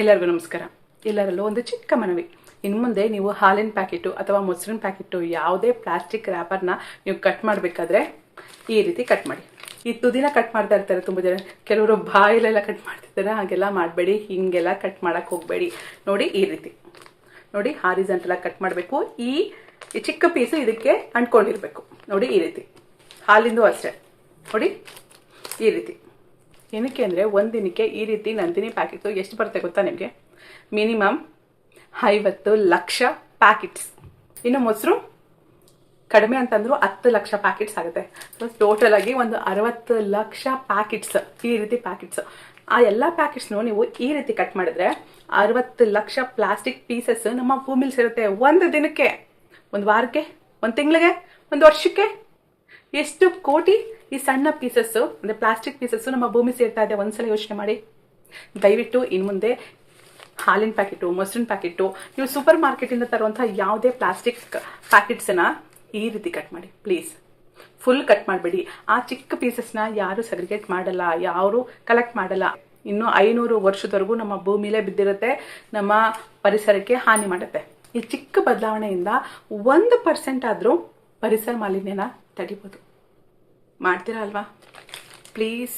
ಎಲ್ಲರಿಗೂ ನಮಸ್ಕಾರ. ಎಲ್ಲರಲ್ಲೂ ಒಂದು ಚಿಕ್ಕ ಮನವಿ. ಇನ್ನು ಮುಂದೆ ನೀವು ಹಾಲಿನ ಪ್ಯಾಕೆಟು ಅಥವಾ ಮೊಸರಿನ ಪ್ಯಾಕೆಟು ಯಾವುದೇ ಪ್ಲಾಸ್ಟಿಕ್ ರ್ಯಾಪರ್ನ ನೀವು ಕಟ್ ಮಾಡಬೇಕಾದ್ರೆ ಈ ರೀತಿ ಕಟ್ ಮಾಡಿ. ಈ ತುದಿನ ಕಟ್ ಮಾಡ್ತಾ ಇರ್ತಾರೆ ತುಂಬ ಜನ. ಕೆಲವರು ಬಾಯಿಲೆಲ್ಲ ಕಟ್ ಮಾಡ್ತಿರ್ತಾರೆ. ಹಾಗೆಲ್ಲ ಮಾಡಬೇಡಿ. ಹೀಗೆಲ್ಲ ಕಟ್ ಮಾಡೋಕ್ಕೆ ಹೋಗಬೇಡಿ. ನೋಡಿ ಈ ರೀತಿ. ನೋಡಿ ಹಾರಿಸಂಟೆಲ್ಲ ಕಟ್ ಮಾಡಬೇಕು. ಈ ಚಿಕ್ಕ ಪೀಸು ಇದಕ್ಕೆ ಅಂಟ್ಕೊಂಡಿರಬೇಕು. ನೋಡಿ ಈ ರೀತಿ. ಹಾಲಿಂದು ಅಷ್ಟೇ. ನೋಡಿ ಈ ರೀತಿ. ಏನಕ್ಕೆ ಅಂದರೆ ಒಂದು ದಿನಕ್ಕೆ ಈ ರೀತಿ ನಂದಿನಿ ಪ್ಯಾಕೆಟು ಎಷ್ಟು ಬರುತ್ತೆ ಗೊತ್ತಾ ನಿಮಗೆ? ಮಿನಿಮಮ್ ಐವತ್ತು ಲಕ್ಷ ಪ್ಯಾಕೆಟ್ಸ್. ಇನ್ನು ಮೊಸರು ಕಡಿಮೆ ಅಂತಂದ್ರು ಹತ್ತು ಲಕ್ಷ ಪ್ಯಾಕೆಟ್ಸ್ ಆಗುತ್ತೆ. ಸೊ ಟೋಟಲ್ ಆಗಿ ಒಂದು ಅರವತ್ತು ಲಕ್ಷ ಪ್ಯಾಕೆಟ್ಸ್, ಈ ರೀತಿ ಪ್ಯಾಕೆಟ್ಸ್. ಆ ಎಲ್ಲ ಪ್ಯಾಕೆಟ್ಸ್ನು ನೀವು ಈ ರೀತಿ ಕಟ್ ಮಾಡಿದ್ರೆ ಅರವತ್ತು ಲಕ್ಷ ಪ್ಲಾಸ್ಟಿಕ್ ಪೀಸಸ್ ನಮ್ಮ ಭೂಮಿಲಿ ಸಿಗುತ್ತೆ ಒಂದು ದಿನಕ್ಕೆ. ಒಂದು ವಾರಕ್ಕೆ? ಒಂದು ತಿಂಗಳಿಗೆ? ಒಂದು ವರ್ಷಕ್ಕೆ? ಎಷ್ಟು ಕೋಟಿ? ಈ ಸಣ್ಣ ಪೀಸಸ್ ಅಂದರೆ ಪ್ಲಾಸ್ಟಿಕ್ ಪೀಸಸ್ ನಮ್ಮ ಭೂಮಿ ಸೇರ್ತಾ ಇದೆ, ಒಂದ್ಸಲ ಯೋಚನೆ ಮಾಡಿ. ದಯವಿಟ್ಟು ಇನ್ನು ಮುಂದೆ ಹಾಲಿನ ಪ್ಯಾಕೆಟು ಮೊಸರಿನ ಪ್ಯಾಕೆಟು ನೀವು ಸೂಪರ್ ಮಾರ್ಕೆಟಿಂದ ತರುವಂಥ ಯಾವುದೇ ಪ್ಲಾಸ್ಟಿಕ್ ಪ್ಯಾಕೆಟ್ಸನ್ನು ಈ ರೀತಿ ಕಟ್ ಮಾಡಿ ಪ್ಲೀಸ್ ಫುಲ್ ಕಟ್ ಮಾಡಬೇಡಿ. ಆ ಚಿಕ್ಕ ಪೀಸಸ್ನ ಯಾರು ಸೆಗ್ರಿಗೇಟ್ ಮಾಡಲ್ಲ, ಯಾರು ಕಲೆಕ್ಟ್ ಮಾಡಲ್ಲ. ಇನ್ನು ಐನೂರು ವರ್ಷದವರೆಗೂ ನಮ್ಮ ಭೂಮಿಲೇ ಬಿದ್ದಿರುತ್ತೆ, ನಮ್ಮ ಪರಿಸರಕ್ಕೆ ಹಾನಿ ಮಾಡುತ್ತೆ. ಈ ಚಿಕ್ಕ ಬದಲಾವಣೆಯಿಂದ ಒಂದು ಪರ್ಸೆಂಟ್ ಆದರೂ ಪರಿಸರ ಮಾಲಿನ್ಯನ ತಡಿಬೋದು. ಮಾಡ್ತೀರಾ ಅಲ್ವಾ? ಪ್ಲೀಸ್